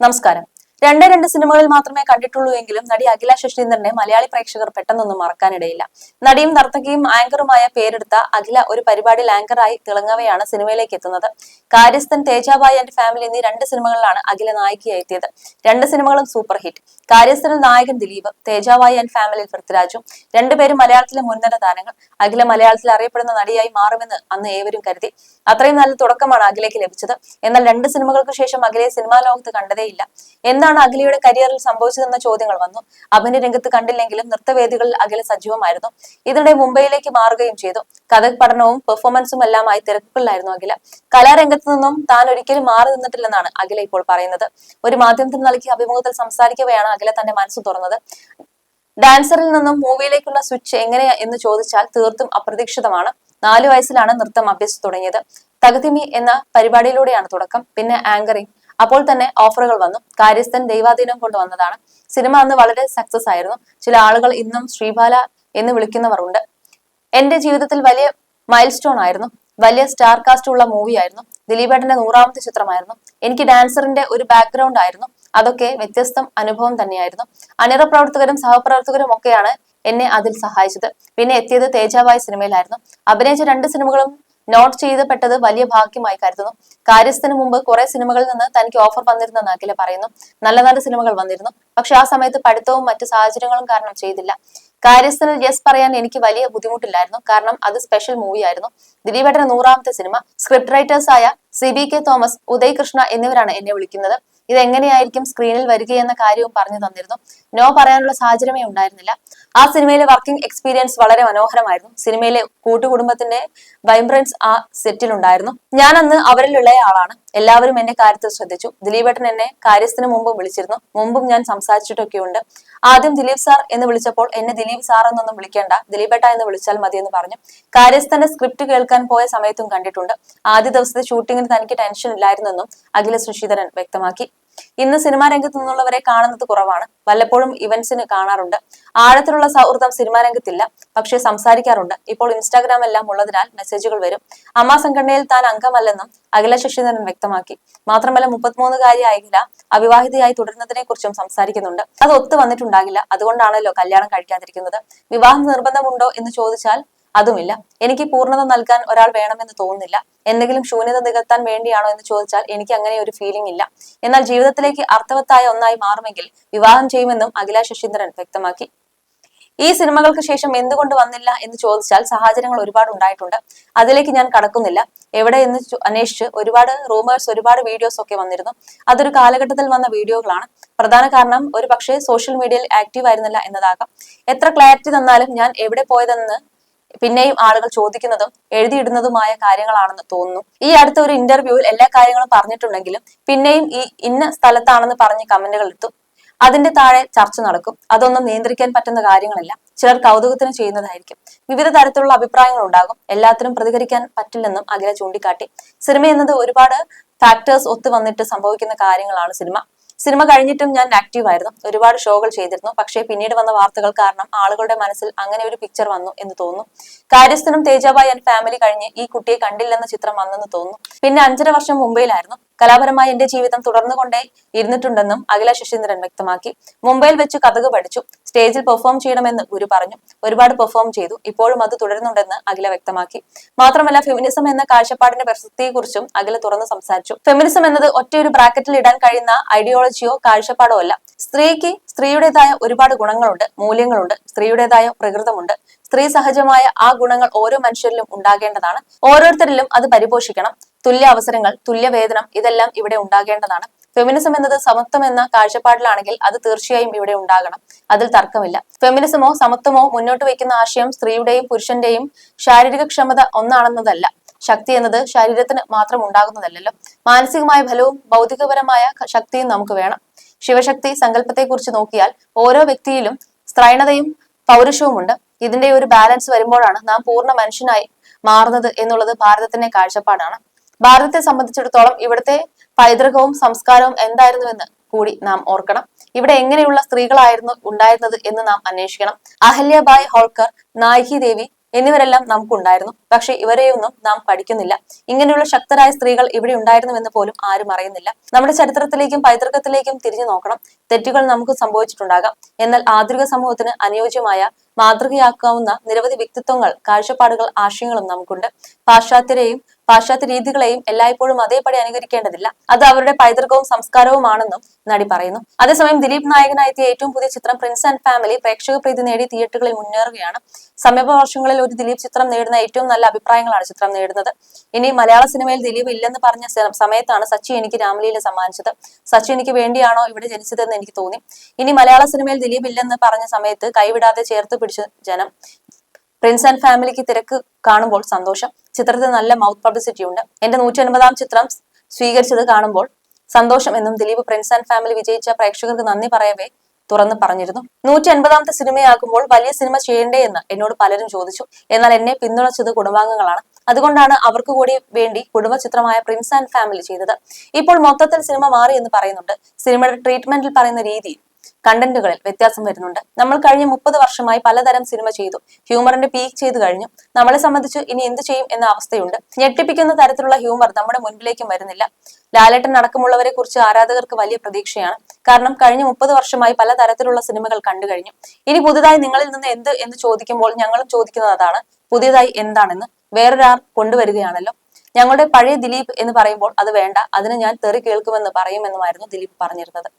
നമസ്കാരം. രണ്ടേ രണ്ട് സിനിമകളിൽ മാത്രമേ കണ്ടിട്ടുള്ളൂ എങ്കിലും നടി അഖില ശശീന്ദ്രനെ മലയാളി പ്രേക്ഷകർ പെട്ടെന്നൊന്നും മറക്കാനിടയില്ല. നടിയും നർത്തകിയും ആങ്കറുമായ പേരെടുത്ത അഖില ഒരു പരിപാടിയിൽ ആങ്കറായി തിളങ്ങവെയാണ് സിനിമയിലേക്ക് എത്തുന്നത്. കാര്യസ്ഥൻ തേജാബായി ആൻഡ് ഫാമിലി എന്നീ രണ്ട് സിനിമകളിലാണ് അഖില നായികയായി എത്തിയത്. രണ്ട് സിനിമകളും സൂപ്പർ ഹിറ്റ്. കാര്യസ്ഥനിൽ നായകൻ ദിലീപ് തേജാബായി ആൻഡ് ഫാമിലിയിൽ പൃഥ്വിരാജും. രണ്ടുപേരും മലയാളത്തിലെ മുൻനിര താരങ്ങൾ. അഖില മലയാളത്തിൽ അറിയപ്പെടുന്ന നടിയായി മാറുമെന്ന് അന്ന് ഏവരും കരുതി. അത്രയും നല്ല തുടക്കമാണ് അഖിലേക്ക് ലഭിച്ചത്. എന്നാൽ രണ്ട് സിനിമകൾക്ക് ശേഷം അഖിലയെ സിനിമാ ലോകത്ത് കണ്ടതേയില്ല. എന്താണ് അഖിലയുടെ കരിയറിൽ സംഭവിച്ചതെന്ന ചോദ്യങ്ങൾ വന്നു. അഭിനയ രംഗത്ത് കണ്ടില്ലെങ്കിലും നൃത്തവേദികളിൽ അഖില സജീവമായിരുന്നു. ഇതിനിടെ മുംബൈയിലേക്ക് മാറുകയും ചെയ്തു. കഥക് പഠനവും പെർഫോമൻസും എല്ലാമായി തിരക്കുകളിലായിരുന്നു അഖില. കലാരംഗത്ത് നിന്നും താൻ ഒരിക്കലും മാറി നിന്നിട്ടില്ലെന്നാണ് അഖില ഇപ്പോൾ പറയുന്നത്. ഒരു മാധ്യമത്തിന് നൽകിയ അഭിമുഖത്തിൽ സംസാരിക്കവെയാണ് അഖില തന്റെ മനസ്സ് തുറന്നത്. ഡാൻസറിൽ നിന്നും മൂവിയിലേക്കുള്ള സ്വിച്ച് എങ്ങനെയാ എന്ന് ചോദിച്ചാൽ തീർത്തും അപ്രതീക്ഷിതമാണ്. നാലു വയസ്സിലാണ് നൃത്തം അഭ്യസിച്ചു തുടങ്ങിയത്. തകതിമി എന്ന പരിപാടിയിലൂടെയാണ് തുടക്കം. പിന്നെ ആങ്കറിംഗ് അപ്പോൾ തന്നെ ഓഫറുകൾ വന്നു. കാര്യസ്ഥൻ ദൈവാധീനം കൊണ്ട് വന്നതാണ് സിനിമ അന്ന് വളരെ സക്സസ് ആയിരുന്നു. ചില ആളുകൾ ഇന്നും ശ്രീബാല എന്ന് വിളിക്കുന്നവർ ഉണ്ട് എന്റെ ജീവിതത്തിൽ വലിയ മൈൽ സ്റ്റോൺ ആയിരുന്നു. വലിയ സ്റ്റാർ കാസ്റ്റ് ഉള്ള മൂവി ആയിരുന്നു. ദിലീപേട്ടന്റെ നൂറാമത്തെ ചിത്രമായിരുന്നു. എനിക്ക് ഡാൻസറിന്റെ ഒരു ബാക്ക്ഗ്രൗണ്ട് ആയിരുന്നു. അതൊക്കെ വ്യത്യസ്തം അനുഭവം തന്നെയായിരുന്നു. അണിയറ പ്രവർത്തകരും സഹപ്രവർത്തകരും ഒക്കെയാണ് എന്നെ അതിൽ സഹായിച്ചത്. പിന്നെ എത്തിയത് തേജാവായ സിനിമയിലായിരുന്നു. അഭിനയിച്ച രണ്ട് സിനിമകളും നോട്ട് ചെയ്തപ്പെട്ടത് വലിയ ഭാഗ്യമായി കരുതുന്നു. കാര്യസ്ഥന് മുമ്പ് കുറെ സിനിമകളിൽ നിന്ന് തനിക്ക് ഓഫർ വന്നിരുന്നെന്ന് അഖില പറയുന്നു. നല്ല നല്ല സിനിമകൾ വന്നിരുന്നു. പക്ഷെ ആ സമയത്ത് പഠിത്തവും മറ്റു സാഹചര്യങ്ങളും കാരണം ചെയ്തില്ല. കാര്യസ്ഥനിൽ യെസ് പറയാൻ എനിക്ക് വലിയ ബുദ്ധിമുട്ടില്ലായിരുന്നു. കാരണം അത് സ്പെഷ്യൽ മൂവി ആയിരുന്നു. ദിലീപേട്ടന്റെ നൂറാമത്തെ സിനിമ. സ്ക്രിപ്റ്റ് റൈറ്റേഴ്സ് ആയ C B K Thomas Uday Krishna എന്നിവരാണ് എന്നെ വിളിക്കുന്നത്. ഇത് എങ്ങനെയായിരിക്കും സ്ക്രീനിൽ വരികയെന്ന കാര്യവും പറഞ്ഞു തന്നിരുന്നു. നോ പറയാനുള്ള സാഹചര്യമേ ഉണ്ടായിരുന്നില്ല. ആ സിനിമയിലെ വർക്കിംഗ് എക്സ്പീരിയൻസ് വളരെ മനോഹരമായിരുന്നു. സിനിമയിലെ കൂട്ടുകുടുംബത്തിന്റെ വൈബ്രൻസ് ആ സെറ്റിൽ ഉണ്ടായിരുന്നു. ഞാൻ അന്ന് അവരിലുള്ള ആളാണ് എല്ലാവരും എന്റെ കാര്യത്തിൽ ശ്രദ്ധിച്ചു. ദിലീപേട്ടൻ എന്നെ കാര്യത്തിന് മുമ്പ് വിളിച്ചിരുന്നു. മുമ്പും ഞാൻ സംസാരിച്ചിട്ടൊക്കെയുണ്ട്. ആദ്യം ദിലീപ് സാർ എന്ന് വിളിച്ചപ്പോൾ എന്നെ ദിലീപ് സാർ എന്നൊന്നും വിളിക്കേണ്ട ദിലീപേട്ട എന്ന് വിളിച്ചാൽ മതി എന്ന് പറഞ്ഞു. കാര്യസ്ഥന്റെ സ്ക്രിപ്റ്റ് കേൾക്കാൻ പോയ സമയത്തും കണ്ടിട്ടുണ്ട്. ആദ്യ ദിവസത്തെ ഷൂട്ടിങ്ങിന് തനിക്ക് ടെൻഷൻ ഇല്ലായിരുന്നെന്നും അഖില സുശീധരൻ വ്യക്തമാക്കി. ഇന്ന് സിനിമാ രംഗത്ത് നിന്നുള്ളവരെ കാണുന്നത് കുറവാണ്. വല്ലപ്പോഴും ഇവന്റ്സിന് കാണാറുണ്ട്. ആഴത്തിലുള്ള സൗഹൃദം സിനിമാ രംഗത്തില്ല. പക്ഷേ സംസാരിക്കാറുണ്ട്. ഇപ്പോൾ ഇൻസ്റ്റാഗ്രാം എല്ലാം ഉള്ളതിനാൽ മെസ്സേജുകൾ വരും. അമ്മ സംഘടനയിൽ താൻ അംഗമല്ലെന്നും അഖില ശശിധരൻ വ്യക്തമാക്കി. മാത്രമല്ല മുപ്പത്തിമൂന്നുകാരി അഖില അവിവാഹിതയായി തുടരുന്നതിനെ കുറിച്ചും സംസാരിക്കുന്നുണ്ട്. അത് ഒത്തു വന്നിട്ടുണ്ടാകില്ല. അതുകൊണ്ടാണല്ലോ കല്യാണം കഴിക്കാതിരിക്കുന്നത്. വിവാഹം നിർബന്ധമുണ്ടോ എന്ന് ചോദിച്ചാൽ അതുമില്ല. എനിക്ക് പൂർണത നൽകാൻ ഒരാൾ വേണമെന്ന് തോന്നുന്നില്ല. എന്തെങ്കിലും ശൂന്യത നികത്താൻ വേണ്ടിയാണോ എന്ന് ചോദിച്ചാൽ എനിക്ക് അങ്ങനെ ഒരു ഫീലിംഗ് ഇല്ല. എന്നാൽ ജീവിതത്തിലേക്ക് അർത്ഥവത്തായ ഒന്നായി മാറുമെങ്കിൽ വിവാഹം ചെയ്യുമെന്നും അഖില ശശീന്ദ്രൻ വ്യക്തമാക്കി. ഈ സിനിമകൾക്ക് ശേഷം എന്തുകൊണ്ട് വന്നില്ല എന്ന് ചോദിച്ചാൽ സാഹചര്യങ്ങൾ ഒരുപാട് ഉണ്ടായിട്ടുണ്ട്. അതിലേക്ക് ഞാൻ കടക്കുന്നില്ല. എവിടെ എന്ന് അന്വേഷിച്ച് ഒരുപാട് റൂമേഴ്സ് ഒരുപാട് വീഡിയോസ് ഒക്കെ വന്നിരുന്നു. അതൊരു കാലഘട്ടത്തിൽ വന്ന വീഡിയോകളാണ്. പ്രധാന കാരണം ഒരു പക്ഷേ സോഷ്യൽ മീഡിയയിൽ ആക്റ്റീവ് ആയിരുന്നില്ല എന്നതാകാം. എത്ര ക്ലാരിറ്റി തന്നാലും ഞാൻ എവിടെ പോയതെന്ന് പിന്നെയും ആളുകൾ ചോദിക്കുന്നതും എഴുതിയിടുന്നതുമായ കാര്യങ്ങളാണെന്ന് തോന്നുന്നു. ഈ അടുത്ത ഒരു ഇന്റർവ്യൂവിൽ എല്ലാ കാര്യങ്ങളും പറഞ്ഞിട്ടുണ്ടെങ്കിലും പിന്നെയും ഈ ഇന്ന സ്ഥലത്താണെന്ന് പറഞ്ഞ് കമന്റുകൾ എത്തും അതിന്റെ താഴെ ചർച്ച നടക്കും. അതൊന്നും നിയന്ത്രിക്കാൻ പറ്റുന്ന കാര്യങ്ങളല്ല. ചിലർ കൗതുകത്തിന് ചെയ്യുന്നതായിരിക്കും. വിവിധ തരത്തിലുള്ള അഭിപ്രായങ്ങൾ ഉണ്ടാകും. എല്ലാത്തിനും പ്രതികരിക്കാൻ പറ്റില്ലെന്നും അഖില ചൂണ്ടിക്കാട്ടി. സിനിമ എന്നത് ഒരുപാട് ഫാക്ടേഴ്സ് ഒത്തു വന്നിട്ട് സംഭവിക്കുന്ന കാര്യങ്ങളാണ് സിനിമ. സിനിമ കഴിഞ്ഞിട്ടും ഞാൻ ആക്റ്റീവ് ആയിരുന്നു. ഒരുപാട് ഷോകൾ ചെയ്തിരുന്നു. പക്ഷേ പിന്നീട് വന്ന വാർത്തകൾ കാരണം ആളുകളുടെ മനസ്സിൽ അങ്ങനെ ഒരു പിക്ചർ വന്നു എന്ന് തോന്നുന്നു. കാര്യസ്ഥനും തേജാബായി ആൻഡ് ഫാമിലി കഴിഞ്ഞ് ഈ കുട്ടിയെ കണ്ടില്ലെന്ന ചിത്രം വന്നെന്ന് തോന്നുന്നു. പിന്നെ അഞ്ചര വർഷം മുംബൈയിലായിരുന്നു. കലാപരമായി എന്റെ ജീവിതം തുടർന്നുകൊണ്ടേ ഇരുന്നിട്ടുണ്ടെന്നും അഖില ശശീന്ദ്രൻ വ്യക്തമാക്കി. മുംബൈയിൽ വെച്ച് കഥക് പഠിച്ചു. സ്റ്റേജിൽ പെർഫോം ചെയ്യണമെന്ന് ഗുരു പറഞ്ഞു. ഒരുപാട് പെർഫോം ചെയ്തു. ഇപ്പോഴും അത് തുടരുന്നുണ്ടെന്ന് അഖില വ്യക്തമാക്കി. മാത്രമല്ല ഫെമിനിസം എന്ന കാഴ്ചപ്പാടിന്റെ പ്രസക്തിയെക്കുറിച്ചും അഖില തുറന്ന് സംസാരിച്ചു. ഫെമിനിസം എന്നത് ഒറ്റയൊരു ബ്രാക്കറ്റിൽ ഇടാൻ കഴിയുന്ന ഐഡിയോളജിയോ കാഴ്ചപ്പാടോ അല്ല. സ്ത്രീക്ക് സ്ത്രീയുടേതായ ഒരുപാട് ഗുണങ്ങളുണ്ട് മൂല്യങ്ങളുണ്ട് സ്ത്രീയുടേതായ പ്രകൃതമുണ്ട്. സ്ത്രീ സഹജമായ ആ ഗുണങ്ങൾ ഓരോ മനുഷ്യരിലും ഉണ്ടാകേണ്ടതാണ്. ഓരോരുത്തരിലും അത് പരിപോഷിക്കണം. തുല്യ അവസരങ്ങൾ തുല്യ വേതനം ഇതെല്ലാം ഇവിടെ ഉണ്ടാകേണ്ടതാണ്. ഫെമിനിസം എന്നത് സമത്വം എന്ന കാഴ്ചപ്പാടിലാണെങ്കിൽ അത് തീർച്ചയായും ഇവിടെ ഉണ്ടാകണം. അതിൽ തർക്കമില്ല. ഫെമിനിസമോ സമത്വമോ മുന്നോട്ട് വയ്ക്കുന്ന ആശയം സ്ത്രീയുടെയും പുരുഷന്റെയും ശാരീരിക ക്ഷമത ഒന്നാണെന്നതല്ല. ശക്തി എന്നത് ശരീരത്തിന് മാത്രം ഉണ്ടാകുന്നതല്ലല്ലോ. മാനസികമായ ഫലവും ഭൗതികപരമായ ശക്തിയും നമുക്ക് വേണം. ശിവശക്തി സങ്കല്പത്തെക്കുറിച്ച് നോക്കിയാൽ ഓരോ വ്യക്തിയിലും സ്ത്രൈണതയും പൗരുഷവുമുണ്ട്. ഇതിന്റെ ഒരു ബാലൻസ് വരുമ്പോഴാണ് നാം പൂർണ മനുഷ്യനായി മാറുന്നത് എന്നുള്ളത് ഭാരതത്തിന്റെ കാഴ്ചപ്പാടാണ്. ഭാരതത്തെ സംബന്ധിച്ചിടത്തോളം ഇവിടുത്തെ പൈതൃകവും സംസ്കാരവും എന്തായിരുന്നുവെന്ന് കൂടി നാം ഓർക്കണം. ഇവിടെ എങ്ങനെയുള്ള സ്ത്രീകളായിരുന്നു ഉണ്ടായിരുന്നത് എന്ന് നാം അന്വേഷിക്കണം. അഹല്യബായ് ഹോൾക്കർ നായികി ദേവി എന്നിവരെല്ലാം നമുക്കുണ്ടായിരുന്നു. പക്ഷെ ഇവരെയൊന്നും നാം പഠിക്കുന്നില്ല. ഇങ്ങനെയുള്ള ശക്തരായ സ്ത്രീകൾ ഇവിടെ ഉണ്ടായിരുന്നുവെന്ന് പോലും ആരും അറിയുന്നില്ല. നമ്മുടെ ചരിത്രത്തിലേക്കും പൈതൃകത്തിലേക്കും തിരിഞ്ഞു നോക്കണം. തെറ്റുകൾ നമുക്ക് സംഭവിച്ചിട്ടുണ്ടാകാം. എന്നാൽ ആധുനിക സമൂഹത്തിന് അനുയോജ്യമായ മാതൃകയാക്കാവുന്ന നിരവധി വ്യക്തിത്വങ്ങൾ കാഴ്ചപ്പാടുകൾ ആശയങ്ങളും നമുക്കുണ്ട്. പാശ്ചാത്യരെയും പാശ്ചാത്യ രീതികളെയും എല്ലായ്പ്പോഴും അതേപടി അനുകരിക്കേണ്ടതില്ല. അത് അവരുടെ പൈതൃകവും സംസ്കാരവുമാണെന്നും നടി പറയുന്നു. അതേസമയം ദിലീപ് നായകനായെത്തിയ ഏറ്റവും പുതിയ ചിത്രം പ്രിൻസ് ആൻഡ് ഫാമിലി പ്രേക്ഷക പ്രീതി നേടി തിയേറ്ററുകളിൽ മുന്നേറുകയാണ്. സമീപ വർഷങ്ങളിൽ ഒരു ദിലീപ് ചിത്രം നേടുന്ന ഏറ്റവും നല്ല അഭിപ്രായങ്ങളാണ് ചിത്രം നേടുന്നത്. ഇനി മലയാള സിനിമയിൽ ദിലീപ് ഇല്ലെന്ന് പറഞ്ഞ സമയത്താണ് സച്ചി എനിക്ക് രാമലീല സമ്മാനിച്ചത്. സച്ചി എനിക്ക് വേണ്ടിയാണോ ഇവിടെ ജനിച്ചതെന്ന് എനിക്ക് തോന്നി. ഇനി മലയാള സിനിമയിൽ ദിലീപ് ഇല്ലെന്ന് പറഞ്ഞ സമയത്ത് കൈവിടാതെ ചേർത്ത് പിടിച്ച ജനം പ്രിൻസ് ആൻഡ് ഫാമിലിക്ക് തിരക്ക് കാണുമ്പോൾ സന്തോഷം. ചിത്രത്തിന് നല്ല മൗത്ത് പബ്ലിസിറ്റി ഉണ്ട്. എന്റെ നൂറ്റി അൻപതാം ചിത്രം സ്വീകരിച്ചത് കാണുമ്പോൾ സന്തോഷം എന്നും ദിലീപ് പ്രിൻസ് ആൻഡ് ഫാമിലി വിജയിച്ച പ്രേക്ഷകർക്ക് നന്ദി പറയവേ തുറന്ന് പറഞ്ഞിരുന്നു. നൂറ്റി അൻപതാമത്തെ സിനിമയാകുമ്പോൾ വലിയ സിനിമ ചെയ്യണ്ടേ എന്ന് എന്നോട് പലരും ചോദിച്ചു. എന്നാൽ എന്നെ പിന്തുണച്ചത് കുടുംബാംഗങ്ങളാണ്. അതുകൊണ്ടാണ് അവർക്ക് കൂടി വേണ്ടി കുടുംബ ചിത്രമായ പ്രിൻസ് ആൻഡ് ഫാമിലി ചെയ്തത്. ഇപ്പോൾ മൊത്തത്തിൽ സിനിമ മാറി എന്ന് പറയുന്നുണ്ട്. സിനിമയുടെ ട്രീറ്റ്മെന്റിൽ പറയുന്ന രീതി കണ്ടന്റുകളിൽ വ്യത്യാസം വരുന്നുണ്ട്. നമ്മൾ കഴിഞ്ഞ മുപ്പത് വർഷമായി പലതരം സിനിമ ചെയ്തു. ഹ്യൂമറിന്റെ പീക്ക് ചെയ്തു കഴിഞ്ഞു. നമ്മളെ സംബന്ധിച്ച് ഇനി എന്ത് ചെയ്യും എന്ന അവസ്ഥയുണ്ട്. ഞെട്ടിപ്പിക്കുന്ന തരത്തിലുള്ള ഹ്യൂമർ നമ്മുടെ മുൻപിലേക്കും വരുന്നില്ല. ലാലേട്ടൻ അടക്കമുള്ളവരെ കുറിച്ച് ആരാധകർക്ക് വലിയ പ്രതീക്ഷയാണ്. കാരണം കഴിഞ്ഞ മുപ്പത് വർഷമായി പലതരത്തിലുള്ള സിനിമകൾ കണ്ടു കഴിഞ്ഞു. ഇനി പുതുതായി നിങ്ങളിൽ നിന്ന് എന്ത് എന്ന് ചോദിക്കുമ്പോൾ ഞങ്ങളും ചോദിക്കുന്നത് അതാണ്. പുതിയതായി എന്താണെന്ന് വേറൊരാൾ കൊണ്ടുവരികയാണല്ലോ. ഞങ്ങളുടെ പഴയ ദിലീപ് എന്ന് പറയുമ്പോൾ അത് വേണ്ട. അതിന് ഞാൻ തെറി കേൾക്കുമെന്ന് പറയുമെന്നുമായിരുന്നു ദിലീപ് പറഞ്ഞിരുന്നത്.